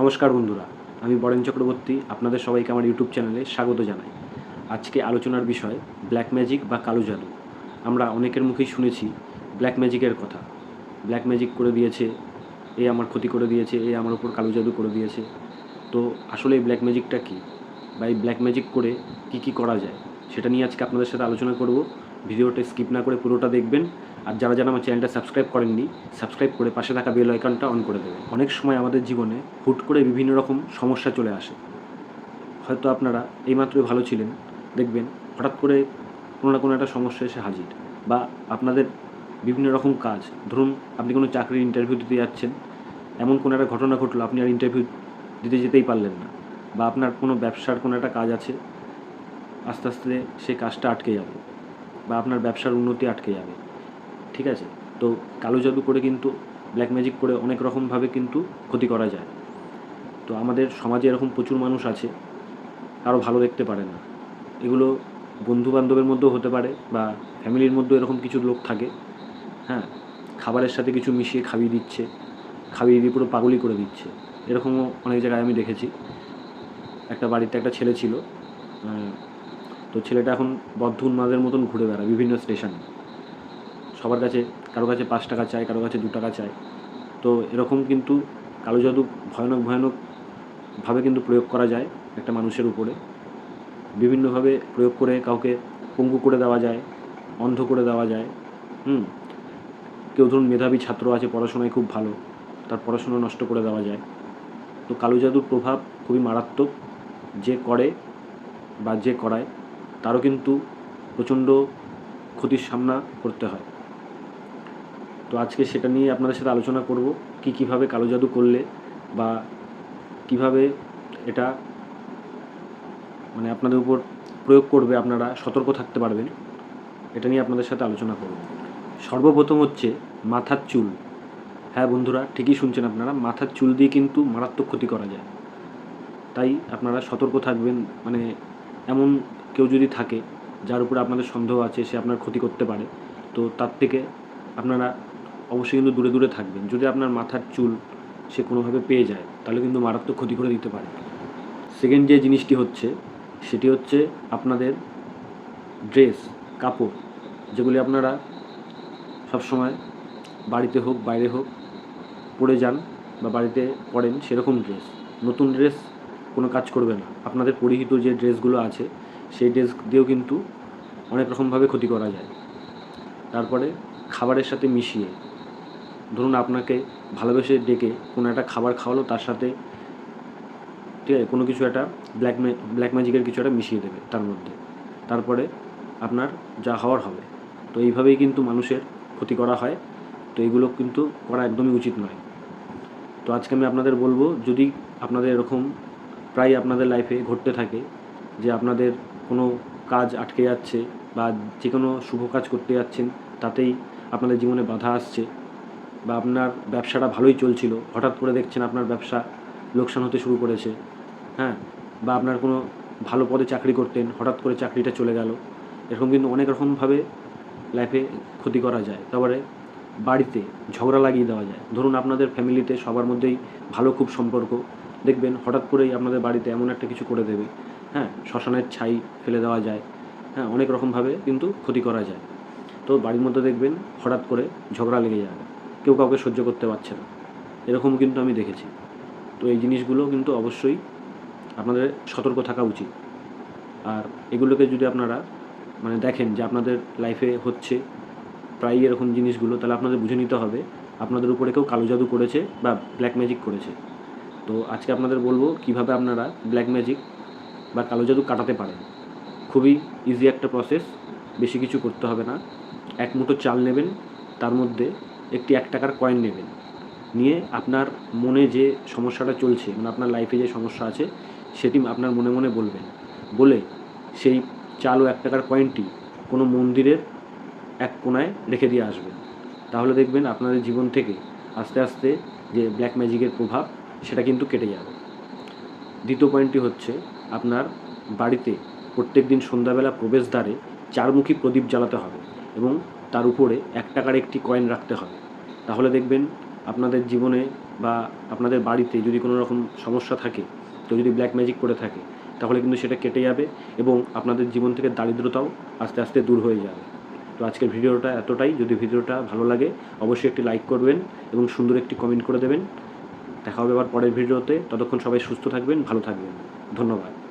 নমস্কার বন্ধুরা, আমি বরেন চক্রবর্তী, আপনাদের সবাইকে আমার ইউটিউব চ্যানেলে স্বাগত জানাই। আজকে আলোচনার বিষয় ব্ল্যাক ম্যাজিক বা কালো জাদু। আমরা অনেকের মুখেই শুনেছি ব্ল্যাক ম্যাজিকের কথা। ব্ল্যাক ম্যাজিক করে দিয়েছে, এ আমার ক্ষতি করে দিয়েছে, এ আমার উপর কালো জাদু করে দিয়েছে। তো আসলে এই ব্ল্যাক ম্যাজিকটা কী? বা এই ব্ল্যাক ম্যাজিক করে কি কি করা যায়? সেটা নিয়ে আজকে আপনাদের সাথে আলোচনা করব। ভিডিওটা স্কিপ না করে পুরোটা দেখবেন। আর যারা যারা আমার চ্যানেলটা সাবস্ক্রাইব করেননি, সাবস্ক্রাইব করে পাশে থাকা বেল আইকনটা অন করে দেবেন। অনেক সময় আমাদের জীবনে হুট করে বিভিন্ন রকম সমস্যা চলে আসে। হয়তো আপনারা এইমাত্রই ভালো ছিলেন, দেখবেন হঠাৎ করে কোনো না কোনো একটা সমস্যা এসে হাজির। বা আপনাদের বিভিন্ন রকম কাজ, ধরুন আপনি কোনো চাকরির ইন্টারভিউ দিতে যাচ্ছেন, এমন কোনো একটা ঘটনা ঘটলো, আপনি আর ইন্টারভিউ দিতে যেতেই পারলেন না। বা আপনার কোনো ব্যবসার কোনো একটা কাজ আছে, আস্তে আস্তে সেই কাজটা আটকে যাবে, বা আপনার ব্যবসার উন্নতি আটকে যাবে। ঠিক আছে? তো কালো জাদু করে কিন্তু ব্ল্যাক ম্যাজিক করে অনেক রকমভাবে কিন্তু ক্ষতি করা যায়। তো আমাদের সমাজে এরকম প্রচুর মানুষ আছে, কারও ভালো দেখতে পারে না। এগুলো বন্ধু বান্ধবের মধ্যেও হতে পারে বা ফ্যামিলির মধ্যেও এরকম কিছু লোক থাকে হ্যাঁ? খাবারের সাথে কিছু মিশিয়ে খাইয়ে দিচ্ছে, খাইয়ে দিয়ে পুরো পাগলি করে দিচ্ছে। এরকমও অনেক জায়গায় আমি দেখেছি। একটা বাড়িতে একটা ছেলে ছিল তো ছেলেটা এখন বদ্ধ উন্মাদের মতন ঘুরে বেড়ায় বিভিন্ন স্টেশনে সবার কাছে, কারও কাছে পাঁচ টাকা চায় কারও কাছে দু টাকা চায় তো এরকম কিন্তু কালো জাদু ভয়ানক ভয়ানকভাবে কিন্তু প্রয়োগ করা যায় একটা মানুষের উপরে। বিভিন্নভাবে প্রয়োগ করে কাউকে পঙ্গু করে দেওয়া যায়, অন্ধ করে দেওয়া যায়, হুম? কেউ ধরুন মেধাবী ছাত্র আছে, পড়াশোনায় খুব ভালো, তার পড়াশোনা নষ্ট করে দেওয়া যায়। তো কালো জাদুর প্রভাব খুবই মারাত্মক, যে করে বা যে করায়, তারও কিন্তু প্রচণ্ড ক্ষতির সামনা করতে হয়। তো আজকে সেটা নিয়ে আপনাদের সাথে আলোচনা করব, কি কীভাবে কালো জাদু করলে বা কীভাবে এটা মানে আপনাদের উপর প্রয়োগ করবে আপনারা সতর্ক থাকতে পারবেন, এটা নিয়ে আপনাদের সাথে আলোচনা করব। সর্বপ্রথম হচ্ছে মাথার চুল। হ্যাঁ বন্ধুরা, ঠিকই শুনছেন আপনারা, মাথার চুল দিয়ে কিন্তু মারাত্মক ক্ষতি করা যায়। তাই আপনারা সতর্ক থাকবেন মানে এমন কেউ যদি থাকে যার উপরে আপনাদের সন্দেহ আছে, সে আপনার ক্ষতি করতে পারে, তো তার থেকে আপনারা অবশ্যই কিন্তু দূরে দূরে থাকবেন। যদি আপনার মাথার চুল সে কোনোভাবে পেয়ে যায়, তাহলে কিন্তু মারাত্মক ক্ষতি করে দিতে পারে। সেকেন্ড যে জিনিসটি হচ্ছে, সেটি হচ্ছে আপনাদের ড্রেস কাপড়, যেগুলি আপনারা সবসময় বাড়িতে হোক, বাইরে হোক পরে যান বা বাড়িতে পরেন, সেরকম ড্রেস নতুন ড্রেস কোনো কাজ করবে না। আপনাদের পরিহিত যে ড্রেসগুলো আছে, সেই ড্রেস দিয়েও কিন্তু অনেক রকমভাবে ক্ষতি করা যায়। তারপরে খাবারের সাথে মিশিয়ে ধরুন আপনাকে ভালোবেসে ডেকে কোনো একটা খাবার খাওয়ালো, তার সাথে ঠিক আছে, কোনো কিছু একটা ব্ল্যাক ব্ল্যাক ম্যাজিকের কিছু একটা মিশিয়ে দেবে তার মধ্যে। তারপরে আপনার যা হওয়ার হবে। তো এইভাবেই কিন্তু মানুষের ক্ষতি করা হয়। তো এইগুলো কিন্তু করা একদমই উচিত নয়। তো আজকে আমি আপনাদের বলব, যদি আপনাদের এরকম প্রায় আপনাদের লাইফে ঘটতে থাকে যে আপনাদের কোনো কাজ আটকে যাচ্ছে বা যে কোনো শুভ কাজ করতে যাচ্ছেন, তাতেই আপনাদের জীবনে বাধা আসছে বা আপনার ব্যবসাটা ভালোই চলছিল, হঠাৎ করে দেখছেন আপনার ব্যবসা লোকসান হতে শুরু করেছে হ্যাঁ? বা আপনার কোনো ভালো পদে চাকরি করতেন, হঠাৎ করে চাকরিটা চলে গেল, এরকম কিন্তু অনেক রকমভাবে লাইফে ক্ষতি করা যায়। তারপরে বাড়িতে ঝগড়া লাগিয়ে দেওয়া যায়। ধরুন আপনাদের ফ্যামিলিতে সবার মধ্যেই ভালো খুব সম্পর্ক, দেখবেন হঠাৎ করেই আপনাদের বাড়িতে এমন একটা কিছু করে দেবে হ্যাঁ? শ্মশানের ছাই ফেলে দেওয়া যায় হ্যাঁ? অনেক রকমভাবে কিন্তু ক্ষতি করা যায়। তো বাড়ির মধ্যে দেখবেন হঠাৎ করে ঝগড়া লেগে যাবে কেউ কাউকে সহ্য করতে পারছে না। এরকম কিন্তু আমি দেখেছি। তো এই জিনিসগুলো কিন্তু অবশ্যই আপনাদের সতর্ক থাকা উচিত। আর এগুলোকে যদি আপনারা মানে দেখেন যে আপনাদের লাইফে হচ্ছে প্রায় এরকম জিনিসগুলো, তাহলে আপনাদের বুঝে নিতে হবে আপনাদের উপরে কেউ কালো জাদু করেছে বা ব্ল্যাক ম্যাজিক করেছে। তো আজকে আপনাদের বলব কীভাবে আপনারা ব্ল্যাক ম্যাজিক বা কালো জাদু কাটাতে পারেন। খুবই ইজি একটা প্রসেস বেশি কিছু করতে হবে না। এক মুঠো চাল নেবেন, তার মধ্যে একটি এক টাকার কয়েন নেবেন। নিয়ে আপনার মনে যে সমস্যাটা চলছে মানে আপনার লাইফে যে সমস্যা আছে, সেটি আপনার মনে মনে বলবেন। বলে সেই চাল ও এক টাকার কয়েনটি কোনো মন্দিরের এক কোনায় রেখে দিয়ে আসবেন। তাহলে দেখবেন আপনাদের জীবন থেকে আস্তে আস্তে যে ব্ল্যাক ম্যাজিকের প্রভাব, সেটা কিন্তু কেটে যাবে। দ্বিতীয় পয়েন্টটি হচ্ছে আপনার বাড়িতে প্রত্যেক দিন সন্ধ্যাবেলা প্রবেশদ্বারে চারমুখী প্রদীপ জ্বালাতে হবে এবং তার উপরে এক টাকার একটি কয়েন রাখতে হবে তাহলে দেখবেন আপনাদের জীবনে বা আপনাদের বাড়িতে যদি কোনো রকম সমস্যা থাকে তো যদি ব্ল্যাক ম্যাজিক করে থাকে, তাহলে কিন্তু সেটা কেটে যাবে এবং আপনাদের জীবন থেকে দারিদ্রতাও আস্তে আস্তে দূর হয়ে যাবে। তো আজকের ভিডিওটা এতটাই। যদি ভিডিওটা ভালো লাগে, অবশ্যই একটি লাইক করবেন এবং সুন্দর একটি কমেন্ট করে দেবেন। দেখা হবে আবার পরের ভিডিওতে। ততক্ষণ সবাই সুস্থ থাকবেন, ভালো থাকবেন। ধন্যবাদ।